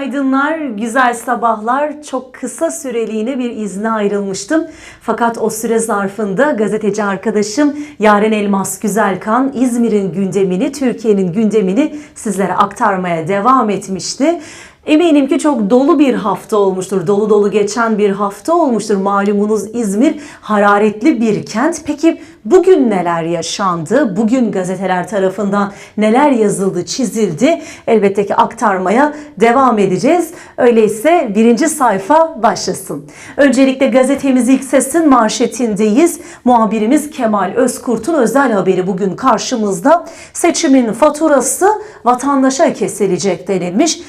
Günaydınlar, güzel sabahlar. Çok kısa süreliğine bir izne ayrılmıştım. Fakat o süre zarfında gazeteci arkadaşım Yaren Elmas Güzelkan İzmir'in gündemini, Türkiye'nin gündemini sizlere aktarmaya devam etmişti. Eminim ki çok dolu bir hafta olmuştur. Dolu dolu geçen bir hafta olmuştur. Malumunuz İzmir hararetli bir kent. Peki bugün neler yaşandı? Bugün gazeteler tarafından neler yazıldı, çizildi? Elbette ki aktarmaya devam edeceğiz. Öyleyse birinci sayfa başlasın. Öncelikle gazetemiz ilk sesin manşetindeyiz. Muhabirimiz Kemal Özkurt'un özel haberi bugün karşımızda. Seçimin faturası vatandaşa kesilecek denilmiş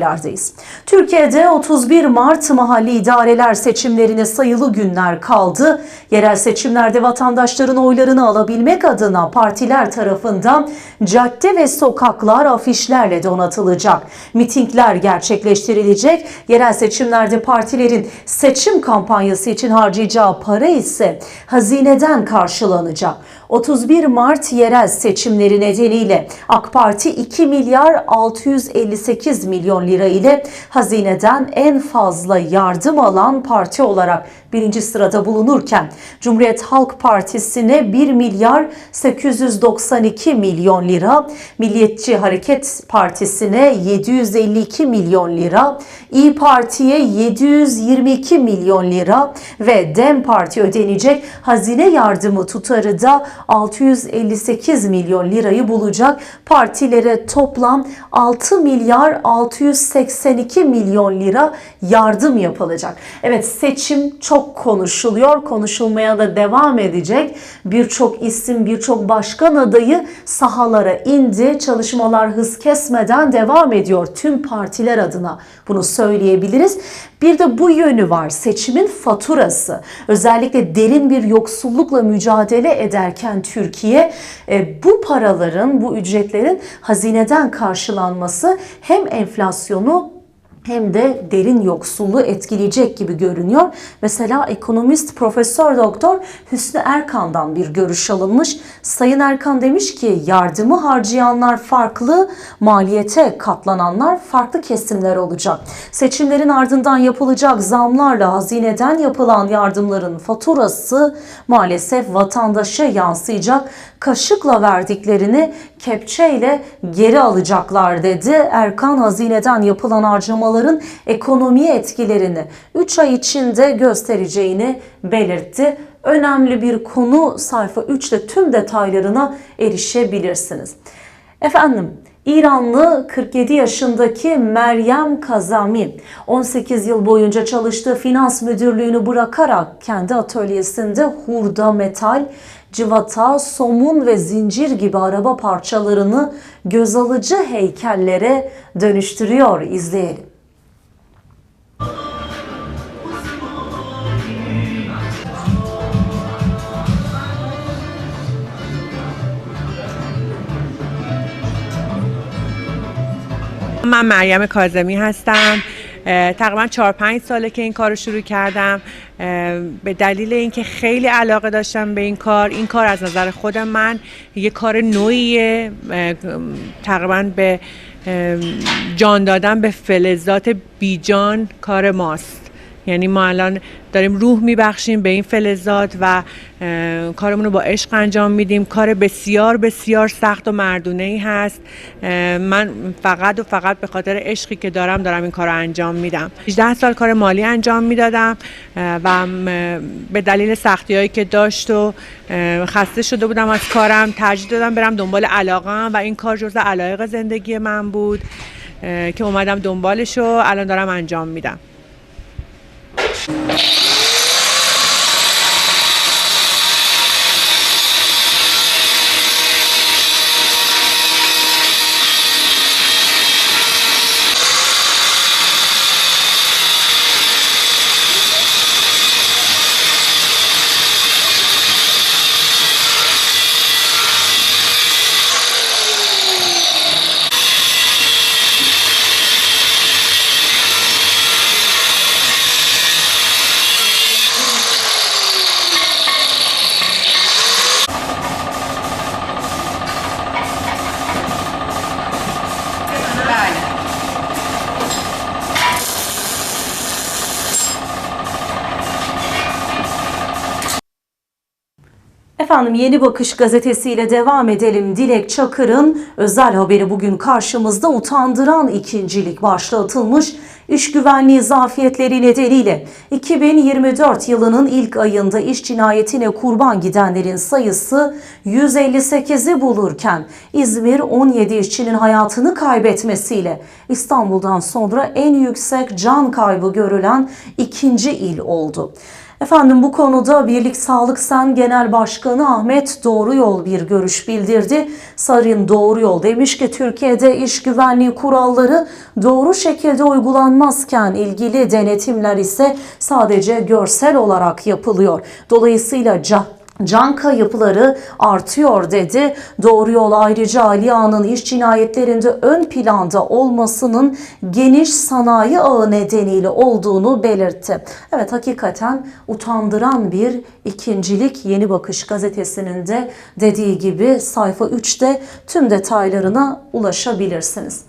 detaylardayız. Türkiye'de 31 Mart mahalli idareler seçimlerine sayılı günler kaldı. Yerel seçimlerde vatandaşların oylarını alabilmek adına partiler tarafından cadde ve sokaklar afişlerle donatılacak. Mitingler gerçekleştirilecek. Yerel seçimlerde partilerin seçim kampanyası için harcayacağı para ise hazineden karşılanacak. 31 Mart yerel seçimleri nedeniyle AK Parti 2 milyar 658 milyon lira ile hazineden en fazla yardım alan parti olarak birinci sırada bulunurken Cumhuriyet Halk Partisi'ne 1 milyar 892 milyon lira, Milliyetçi Hareket Partisi'ne 752 milyon lira, İyi Parti'ye 722 milyon lira ve DEM Parti ödenecek hazine yardımı tutarı da 658 milyon lirayı bulacak. Partilere toplam 6 milyar 682 milyon lira yardım yapılacak. Evet seçim çok konuşuluyor. Konuşulmaya da devam edecek. Birçok isim, birçok başkan adayı sahalara indi. Çalışmalar hız kesmeden devam ediyor tüm partiler adına. Bunu söyleyebiliriz. Bir de bu yönü var. Seçimin faturası. Özellikle derin bir yoksullukla mücadele ederken Türkiye e, bu paraların, bu ücretlerin hazineden karşılanması hem enflasyonu hem de derin yoksulluğu etkileyecek gibi görünüyor. Mesela ekonomist Profesör Doktor Hüsnü Erkan'dan bir görüş alınmış. Sayın Erkan demiş ki yardımı harcayanlar farklı, maliyete katlananlar farklı kesimler olacak. Seçimlerin ardından yapılacak zamlarla hazineden yapılan yardımların faturası maalesef vatandaşa yansıyacak. Kaşıkla verdiklerini kepçeyle geri alacaklar dedi. Erkan hazineden yapılan harcamaların ekonomiye etkilerini 3 ay içinde göstereceğini belirtti. Önemli bir konu sayfa 3'te tüm detaylarına erişebilirsiniz. Efendim İranlı 47 yaşındaki Meryem Kazami 18 yıl boyunca çalıştığı finans müdürlüğünü bırakarak kendi atölyesinde hurda, metal, civata, somun ve zincir gibi araba parçalarını göz alıcı heykellere dönüştürüyor. İzleyelim. من مریم کازمی هستم اه، تقریبا چهار پنج ساله که این کار رو شروع کردم. به دلیل اینکه خیلی علاقه داشتم به این کار این کار از نظر خود من یه کار نوعیه. تقریبا به جان دادن به فلزات بیجان کار ماست. یعنی ما الان داریم روح میبخشیم به این فلزات و کارمون رو با عشق انجام میدیم. کار بسیار بسیار سخت و مردونه ای هست من فقط و فقط به خاطر عشقی که دارم دارم این کار رو انجام میدم. 18 سال کار مالی انجام می‌دادم و به دلیل سختی هایی که داشت و خسته شده بودم از کارم ترجیح دادم برم دنبال علاقم و این کار جز علایق زندگی من بود که اومدم دنبالش و الان دارم انجام میدم. Thank you. Efendim Yeni Bakış gazetesiyle devam edelim. Dilek Çakır'ın özel haberi bugün karşımızda utandıran ikincilik başlığı atılmış. İş güvenliği zafiyetleri nedeniyle 2024 yılının ilk ayında iş cinayetine kurban gidenlerin sayısı 158'i bulurken İzmir 17 işçinin hayatını kaybetmesiyle İstanbul'dan sonra en yüksek can kaybı görülen ikinci il oldu. Efendim bu konuda Birlik Sağlık Sen Genel Başkanı Ahmet Doğruyol bir görüş bildirdi. Sarın Doğruyol demiş ki Türkiye'de iş güvenliği kuralları doğru şekilde uygulanmazken ilgili denetimler ise sadece görsel olarak yapılıyor. Dolayısıyla ca- Can kayıpları artıyor dedi. Doğru yol ayrıca Ali Ağa'nın iş cinayetlerinde ön planda olmasının geniş sanayi ağı nedeniyle olduğunu belirtti. Evet hakikaten utandıran bir ikincilik Yeni Bakış gazetesinin de dediği gibi sayfa 3'te tüm detaylarına ulaşabilirsiniz.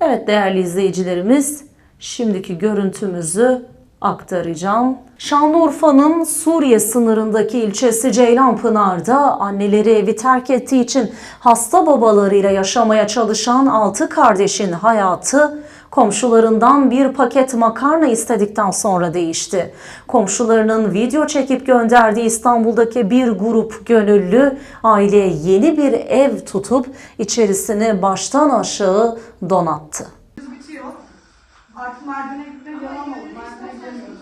Evet değerli izleyicilerimiz şimdiki görüntümüzü aktaracağım. Şanlıurfa'nın Suriye sınırındaki ilçesi Ceylanpınar'da anneleri evi terk ettiği için hasta babalarıyla yaşamaya çalışan 6 kardeşin hayatı komşularından bir paket makarna istedikten sonra değişti. Komşularının video çekip gönderdiği İstanbul'daki bir grup gönüllü aileye yeni bir ev tutup içerisini baştan aşağı donattı. bitiyor. Artık merdivene gitmek yalan oldu. Merdivene gidemiyoruz.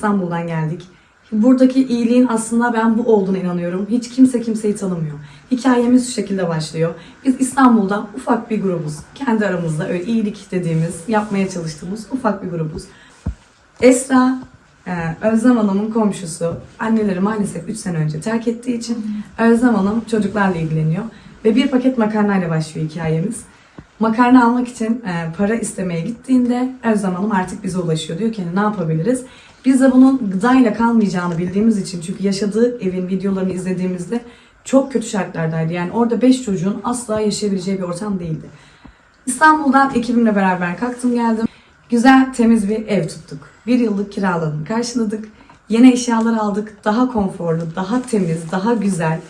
İstanbul'dan geldik. Buradaki iyiliğin aslında ben bu olduğuna inanıyorum. Hiç kimse kimseyi tanımıyor. Hikayemiz şu şekilde başlıyor. Biz İstanbul'da ufak bir grubuz. Kendi aramızda öyle iyilik dediğimiz, yapmaya çalıştığımız ufak bir grubuz. Esra, e, Özlem Hanım'ın komşusu. Anneleri maalesef 3 sene önce terk ettiği için Özlem Hanım çocuklarla ilgileniyor. Ve bir paket makarnayla başlıyor hikayemiz. Makarna almak için e, para istemeye gittiğinde Özlem Hanım artık bize ulaşıyor. Diyor ki hani ne yapabiliriz? Biz de bunun gıdayla kalmayacağını bildiğimiz için çünkü yaşadığı evin videolarını izlediğimizde çok kötü şartlardaydı. Yani orada 5 çocuğun asla yaşayabileceği bir ortam değildi. İstanbul'dan ekibimle beraber kalktım geldim. Güzel temiz bir ev tuttuk. Bir yıllık kiralarını karşıladık. Yeni eşyalar aldık. Daha konforlu, daha temiz, daha güzel.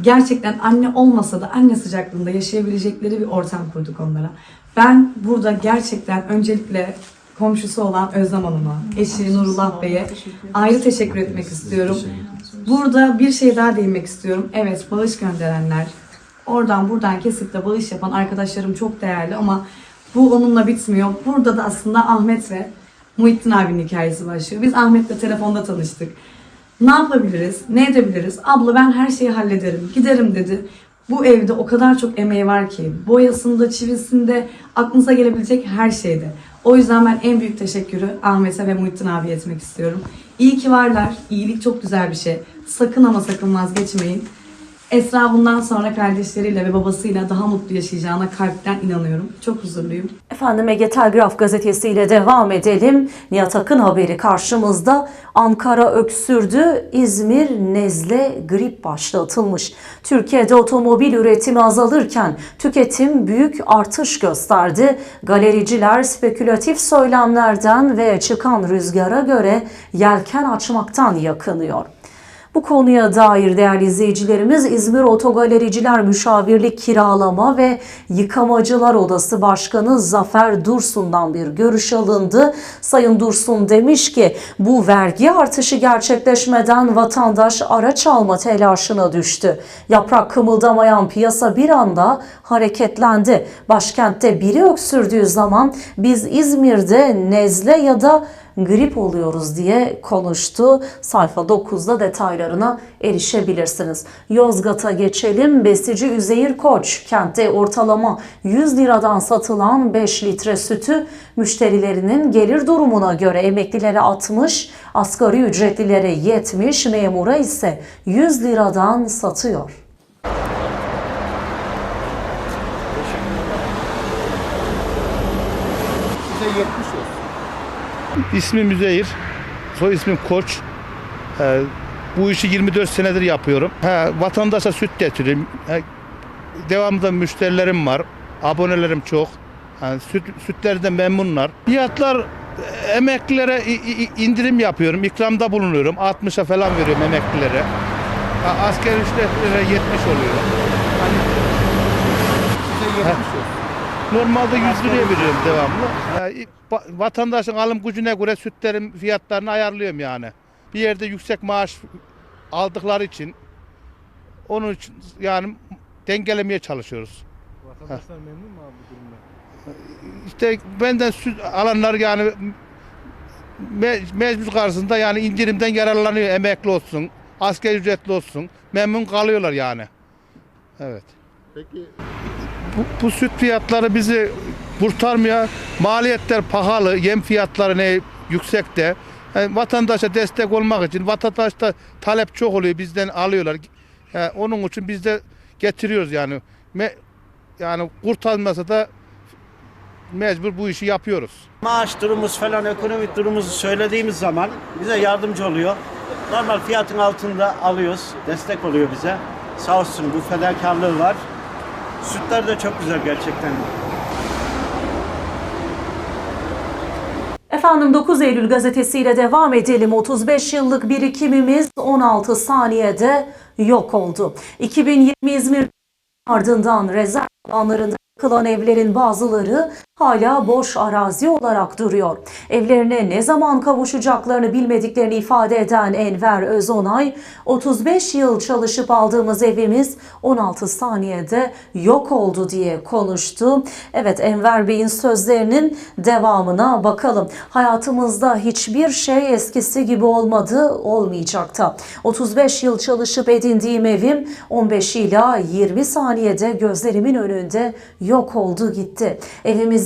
Gerçekten anne olmasa da anne sıcaklığında yaşayabilecekleri bir ortam kurduk onlara. Ben burada gerçekten öncelikle komşusu olan Özlem Hanım'a, eşi Nurullah Bey'e ayrı teşekkür etmek istiyorum. Burada bir şey daha değinmek istiyorum. Evet bağış gönderenler, oradan buradan kesip de bağış yapan arkadaşlarım çok değerli ama bu onunla bitmiyor. Burada da aslında Ahmet ve Muhittin abinin hikayesi başlıyor. Biz Ahmet'le telefonda tanıştık. Ne yapabiliriz? Ne edebiliriz? Abla ben her şeyi hallederim. Giderim dedi. Bu evde o kadar çok emeği var ki. Boyasında, çivisinde, aklınıza gelebilecek her şeyde. O yüzden ben en büyük teşekkürü Ahmet'e ve Muhittin abiye etmek istiyorum. İyi ki varlar. İyilik çok güzel bir şey. Sakın ama sakın vazgeçmeyin. Esra bundan sonra kardeşleriyle ve babasıyla daha mutlu yaşayacağına kalpten inanıyorum. Çok huzurluyum. Efendim Ege Telgraf gazetesiyle devam edelim. Nihat Akın haberi karşımızda. Ankara öksürdü, İzmir nezle grip başlatılmış. Türkiye'de otomobil üretimi azalırken tüketim büyük artış gösterdi. Galericiler spekülatif söylemlerden ve çıkan rüzgara göre yelken açmaktan yakınıyor. Bu konuya dair değerli izleyicilerimiz İzmir Otogalericiler Müşavirlik Kiralama ve Yıkamacılar Odası Başkanı Zafer Dursun'dan bir görüş alındı. Sayın Dursun demiş ki bu vergi artışı gerçekleşmeden vatandaş araç alma telaşına düştü. Yaprak kımıldamayan piyasa bir anda hareketlendi. Başkentte biri öksürdüğü zaman biz İzmir'de nezle ya da grip oluyoruz diye konuştu. Sayfa 9'da detaylarına erişebilirsiniz. Yozgat'a geçelim. Besici Üzeyir Koç kentte ortalama 100 liradan satılan 5 litre sütü müşterilerinin gelir durumuna göre emeklilere 60, asgari ücretlilere 70, memura ise 100 liradan satıyor. İsmim Müzeyir. Soy ismim Koç. Ee, bu işi 24 senedir yapıyorum. Ha, vatandaşa süt getiririm. Ha, devamlı müşterilerim var. Abonelerim çok. Ha, süt, sütlerden memnunlar. Fiyatlar emeklilere indirim yapıyorum. İkramda bulunuyorum. 60'a falan veriyorum emeklilere. Asker ücretlilere 70 oluyor. Hani, Ha, Normalde 100 liraya veriyorum devamlı. Yani va- vatandaşın alım gücüne göre sütlerin fiyatlarını ayarlıyorum yani. Bir yerde yüksek maaş aldıkları için onun için yani dengelemeye çalışıyoruz. Vatandaşlar memnun mu abi bu durumda? İşte benden süt alanlar yani me- mecbur karşısında yani indirimden yararlanıyor emekli olsun, asker ücretli olsun. Memnun kalıyorlar yani. Evet. Peki bu, bu süt fiyatları bizi kurtarmıyor. Maliyetler pahalı, yem fiyatları ne yüksekte. Yani vatandaşa destek olmak için vatandaşta talep çok oluyor bizden alıyorlar. Yani onun için biz de getiriyoruz yani. Me, yani kurtarmasa da mecbur bu işi yapıyoruz. Maaş durumumuz falan ekonomik durumumuzu söylediğimiz zaman bize yardımcı oluyor. Normal fiyatın altında alıyoruz. Destek oluyor bize. Sağ olsun bu fedakarlığı var. Sütler de çok güzel gerçekten. Efendim 9 Eylül gazetesiyle devam edelim. 35 yıllık birikimimiz 16 saniyede yok oldu. 2020 İzmir ardından rezerv alanlarında yıkılan evlerin bazıları hala boş arazi olarak duruyor. Evlerine ne zaman kavuşacaklarını bilmediklerini ifade eden Enver Özonay, 35 yıl çalışıp aldığımız evimiz 16 saniyede yok oldu diye konuştu. Evet Enver Bey'in sözlerinin devamına bakalım. Hayatımızda hiçbir şey eskisi gibi olmadı, olmayacak da. 35 yıl çalışıp edindiğim evim 15 ila 20 saniyede gözlerimin önünde yok oldu gitti.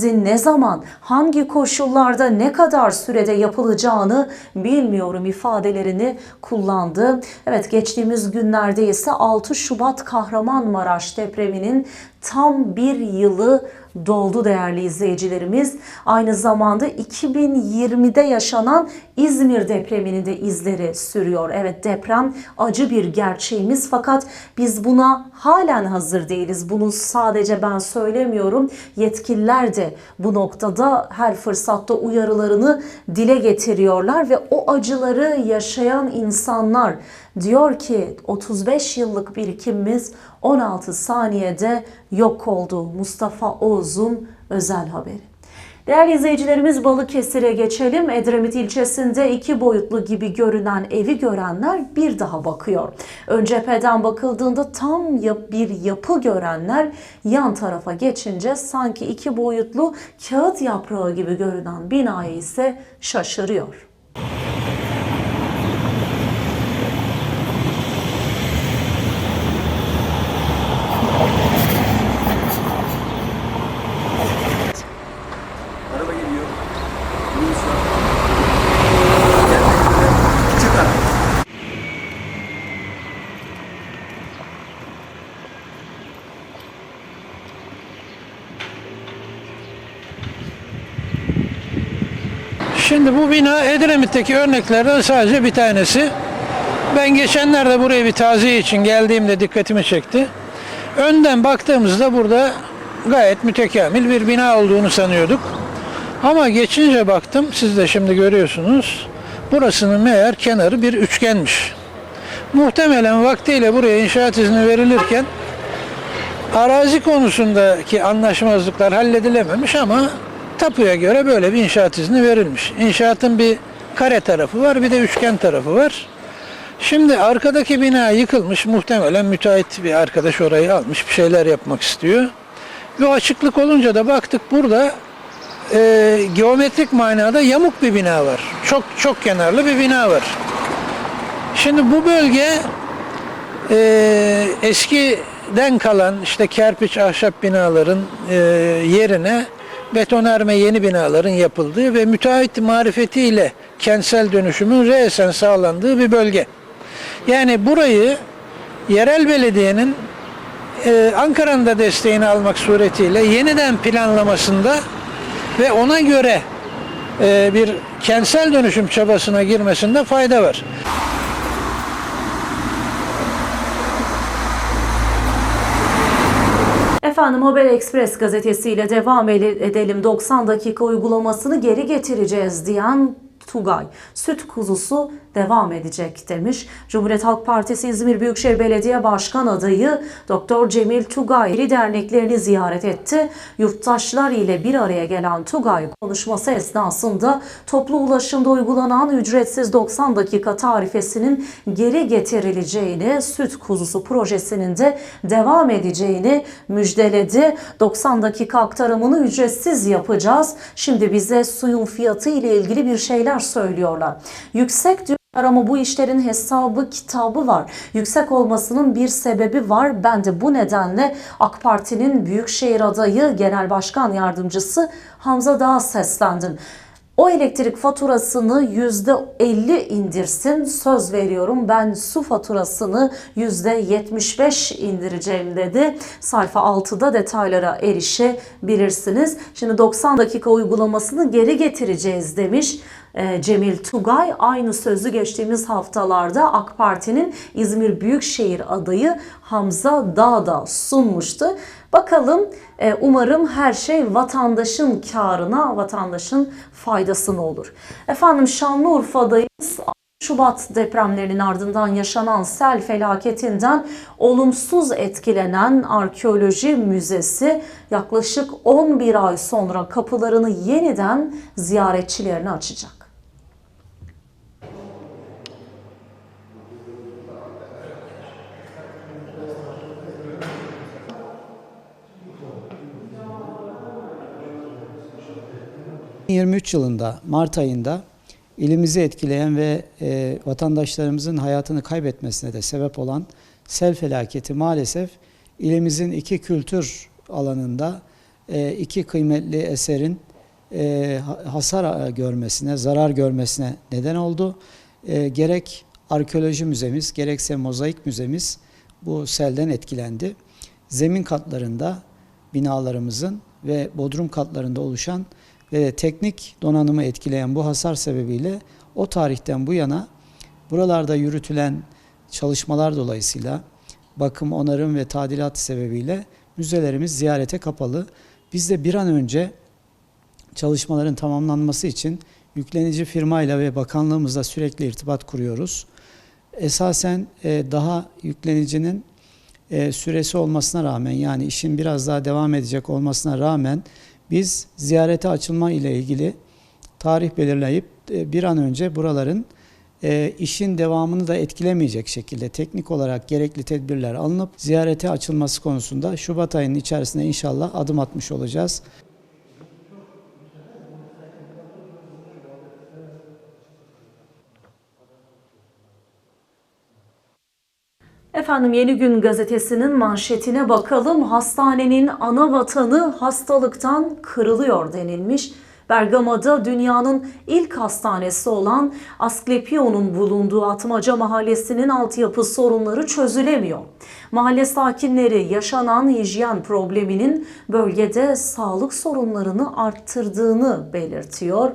Evimizin ne zaman, hangi koşullarda, ne kadar sürede yapılacağını bilmiyorum ifadelerini kullandı. Evet geçtiğimiz günlerde ise 6 Şubat Kahramanmaraş depreminin tam bir yılı doldu değerli izleyicilerimiz. Aynı zamanda 2020'de yaşanan İzmir depreminin de izleri sürüyor. Evet deprem acı bir gerçeğimiz fakat biz buna halen hazır değiliz. Bunu sadece ben söylemiyorum. Yetkililer de bu noktada her fırsatta uyarılarını dile getiriyorlar ve o acıları yaşayan insanlar diyor ki 35 yıllık birikimimiz 16 saniyede yok oldu. Mustafa Oğuz'un özel haberi. Değerli izleyicilerimiz Balıkesir'e geçelim. Edremit ilçesinde iki boyutlu gibi görünen evi görenler bir daha bakıyor. Ön cepheden bakıldığında tam bir yapı görenler yan tarafa geçince sanki iki boyutlu kağıt yaprağı gibi görünen binaya ise şaşırıyor. Şimdi bu bina Edremit'teki örneklerden sadece bir tanesi. Ben geçenlerde buraya bir taziye için geldiğimde dikkatimi çekti. Önden baktığımızda burada gayet mütekamil bir bina olduğunu sanıyorduk. Ama geçince baktım, siz de şimdi görüyorsunuz. Burasının meğer kenarı bir üçgenmiş. Muhtemelen vaktiyle buraya inşaat izni verilirken arazi konusundaki anlaşmazlıklar halledilememiş ama tapuya göre böyle bir inşaat izni verilmiş. İnşaatın bir kare tarafı var bir de üçgen tarafı var. Şimdi arkadaki bina yıkılmış. Muhtemelen müteahhit bir arkadaş orayı almış. Bir şeyler yapmak istiyor. Bir açıklık olunca da baktık burada e, geometrik manada yamuk bir bina var. Çok çok kenarlı bir bina var. Şimdi bu bölge e, eskiden kalan işte kerpiç ahşap binaların e, yerine betonarme yeni binaların yapıldığı ve müteahhit marifetiyle kentsel dönüşümün resen sağlandığı bir bölge. Yani burayı yerel belediyenin e, Ankara'nın da desteğini almak suretiyle yeniden planlamasında ve ona göre e, bir kentsel dönüşüm çabasına girmesinde fayda var. Efendim Haber Express gazetesiyle devam edelim. 90 dakika uygulamasını geri getireceğiz diyen Tugay. Süt kuzusu devam edecek demiş. Cumhuriyet Halk Partisi İzmir Büyükşehir Belediye Başkan adayı Doktor Cemil Tugay derneklerini ziyaret etti. Yurttaşlar ile bir araya gelen Tugay konuşması esnasında toplu ulaşımda uygulanan ücretsiz 90 dakika tarifesinin geri getirileceğini, süt kuzusu projesinin de devam edeceğini müjdeledi. 90 dakika aktarımını ücretsiz yapacağız. Şimdi bize suyun fiyatı ile ilgili bir şeyler söylüyorlar. Yüksek ama bu işlerin hesabı kitabı var. Yüksek olmasının bir sebebi var. Ben de bu nedenle AK Parti'nin Büyükşehir adayı Genel Başkan Yardımcısı Hamza Dağ'a seslendim. O elektrik faturasını %50 indirsin. Söz veriyorum ben su faturasını %75 indireceğim dedi. Sayfa 6'da detaylara erişebilirsiniz. Şimdi 90 dakika uygulamasını geri getireceğiz demiş. Ee, Cemil Tugay aynı sözü geçtiğimiz haftalarda AK Parti'nin İzmir Büyükşehir adayı Hamza Dağ'da sunmuştu. Bakalım e, umarım her şey vatandaşın karına, vatandaşın faydasına olur. Efendim Şanlıurfa'dayız. Şubat depremlerinin ardından yaşanan sel felaketinden olumsuz etkilenen Arkeoloji Müzesi yaklaşık 11 ay sonra kapılarını yeniden ziyaretçilerine açacak. Hı. 23 yılında Mart ayında ilimizi etkileyen ve e, vatandaşlarımızın hayatını kaybetmesine de sebep olan sel felaketi maalesef ilimizin iki kültür alanında e, iki kıymetli eserin e, ha- hasar e, görmesine, zarar görmesine neden oldu. E, gerek arkeoloji müzemiz, gerekse mozaik müzemiz bu selden etkilendi. Zemin katlarında binalarımızın ve bodrum katlarında oluşan ve teknik donanımı etkileyen bu hasar sebebiyle o tarihten bu yana buralarda yürütülen çalışmalar dolayısıyla bakım, onarım ve tadilat sebebiyle müzelerimiz ziyarete kapalı. Biz de bir an önce çalışmaların tamamlanması için yüklenici firmayla ve bakanlığımızla sürekli irtibat kuruyoruz. Esasen e, daha yüklenicinin e, süresi olmasına rağmen yani işin biraz daha devam edecek olmasına rağmen biz ziyarete açılma ile ilgili tarih belirleyip e, bir an önce buraların e, işin devamını da etkilemeyecek şekilde teknik olarak gerekli tedbirler alınıp ziyarete açılması konusunda Şubat ayının içerisinde inşallah adım atmış olacağız. Efendim Yeni Gün gazetesinin manşetine bakalım. Hastanenin ana vatanı hastalıktan kırılıyor denilmiş. Bergama'da dünyanın ilk hastanesi olan Asklepion'un bulunduğu Atmaca Mahallesi'nin altyapı sorunları çözülemiyor. Mahalle sakinleri yaşanan hijyen probleminin bölgede sağlık sorunlarını arttırdığını belirtiyor.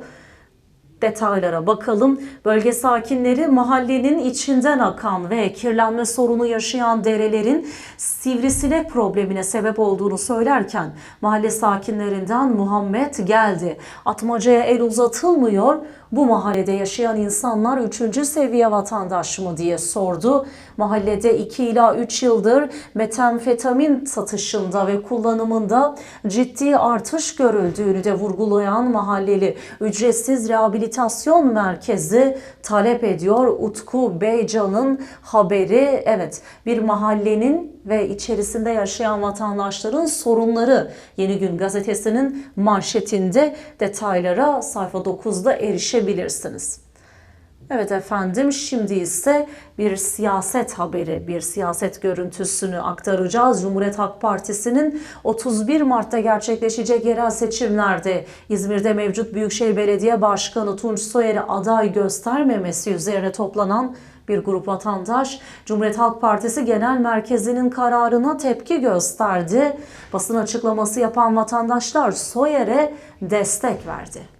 Detaylara bakalım. Bölge sakinleri mahallenin içinden akan ve kirlenme sorunu yaşayan derelerin sivrisinek problemine sebep olduğunu söylerken mahalle sakinlerinden Muhammed geldi. Atmacaya el uzatılmıyor. Bu mahallede yaşayan insanlar 3. seviye vatandaş mı diye sordu. Mahallede 2 ila 3 yıldır metamfetamin satışında ve kullanımında ciddi artış görüldüğünü de vurgulayan mahalleli ücretsiz rehabilitasyon merkezi talep ediyor. Utku Beycan'ın haberi evet bir mahallenin ve içerisinde yaşayan vatandaşların sorunları Yeni Gün gazetesinin manşetinde detaylara sayfa 9'da erişebilirsiniz. Evet efendim şimdi ise bir siyaset haberi, bir siyaset görüntüsünü aktaracağız. Cumhuriyet Halk Partisi'nin 31 Mart'ta gerçekleşecek yerel seçimlerde İzmir'de mevcut Büyükşehir Belediye Başkanı Tunç Soyer'i aday göstermemesi üzerine toplanan Bir grup vatandaş Cumhuriyet Halk Partisi Genel Merkezi'nin kararına tepki gösterdi. Basın açıklaması yapan vatandaşlar Soyer'e destek verdi.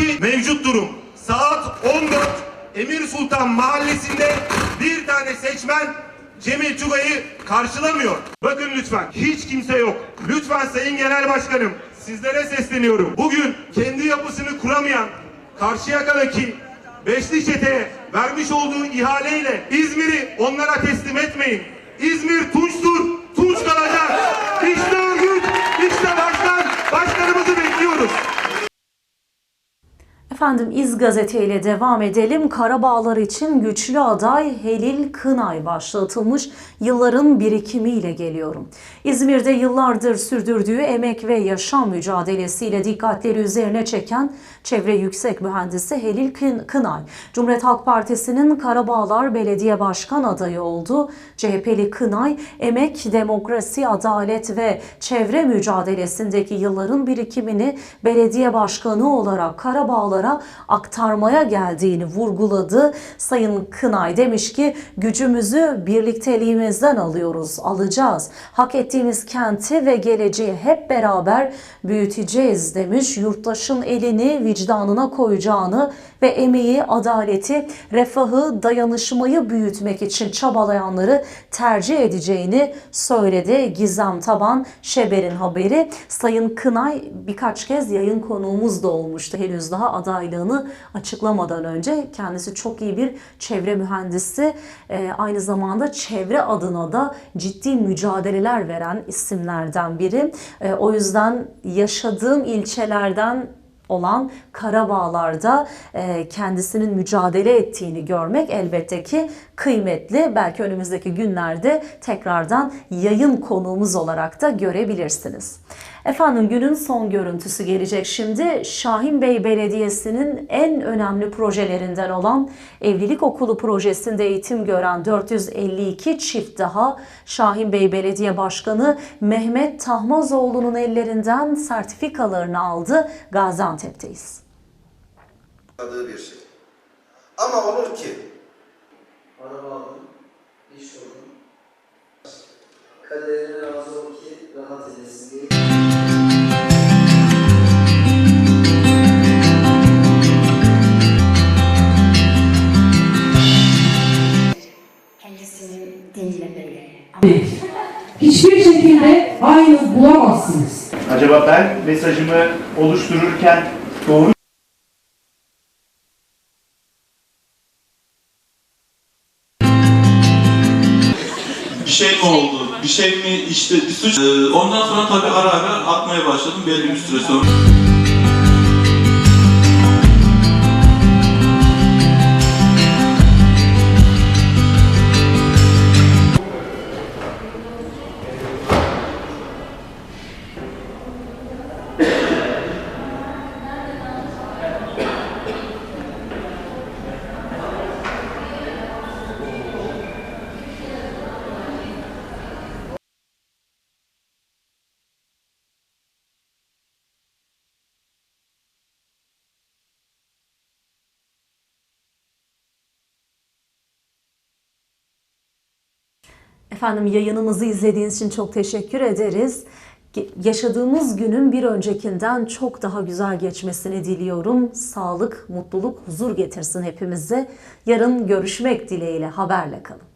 Anki mevcut durum saat 14 Emir Sultan Mahallesi'nde bir tane seçmen Cemil Tugay'ı karşılamıyor. Bakın lütfen hiç kimse yok. Lütfen Sayın Genel Başkanım sizlere sesleniyorum. Bugün kendi yapısını kuramayan Karşıyaka'daki Beşli Çete'ye vermiş olduğu ihaleyle İzmir'i onlara teslim etmeyin. İzmir Tunç'tur, Tunç kalacak. İşte örgüt, işte başkan, başkanımızı bekliyoruz. Efendim İz Gazete ile devam edelim. Karabağlar için güçlü aday Helil Kınay başlatılmış yılların birikimiyle geliyorum. İzmir'de yıllardır sürdürdüğü emek ve yaşam mücadelesiyle dikkatleri üzerine çeken çevre yüksek mühendisi Helil Kın- Kınay, Cumhuriyet Halk Partisi'nin Karabağlar Belediye Başkan adayı oldu. CHP'li Kınay, emek, demokrasi, adalet ve çevre mücadelesindeki yılların birikimini belediye başkanı olarak Karabağlar'a aktarmaya geldiğini vurguladı. Sayın Kınay demiş ki gücümüzü birlikteliğimizden alıyoruz, alacağız. Hak ettiğimiz kenti ve geleceği hep beraber büyüteceğiz demiş. Yurttaşın elini vicdanına koyacağını ve emeği, adaleti, refahı, dayanışmayı büyütmek için çabalayanları tercih edeceğini söyledi. Gizem Taban, Şeber'in haberi. Sayın Kınay birkaç kez yayın konuğumuz da olmuştu. Henüz daha adaylığını açıklamadan önce. Kendisi çok iyi bir çevre mühendisi. Ee, aynı zamanda çevre adına da ciddi mücadeleler veren isimlerden biri. Ee, o yüzden yaşadığım ilçelerden olan Karabağlar'da e, kendisinin mücadele ettiğini görmek elbette ki kıymetli. Belki önümüzdeki günlerde tekrardan yayın konuğumuz olarak da görebilirsiniz. Efendim günün son görüntüsü gelecek şimdi. Şahin Bey Belediyesi'nin en önemli projelerinden olan Evlilik Okulu projesinde eğitim gören 452 çift daha Şahin Bey Belediye Başkanı Mehmet Tahmazoğlu'nun ellerinden sertifikalarını aldı. Gaziantep'teyiz. bir şey. Ama olur ki Kaderine razı ol ki rahat edesin diye. Hiçbir şekilde aynı bulamazsınız. Acaba ben mesajımı oluştururken doğru işte bir suç. Ee, ondan sonra tabii ara ara atmaya başladım belli bir süre sonra. Efendim yayınımızı izlediğiniz için çok teşekkür ederiz. Yaşadığımız günün bir öncekinden çok daha güzel geçmesini diliyorum. Sağlık, mutluluk, huzur getirsin hepimize. Yarın görüşmek dileğiyle haberle kalın.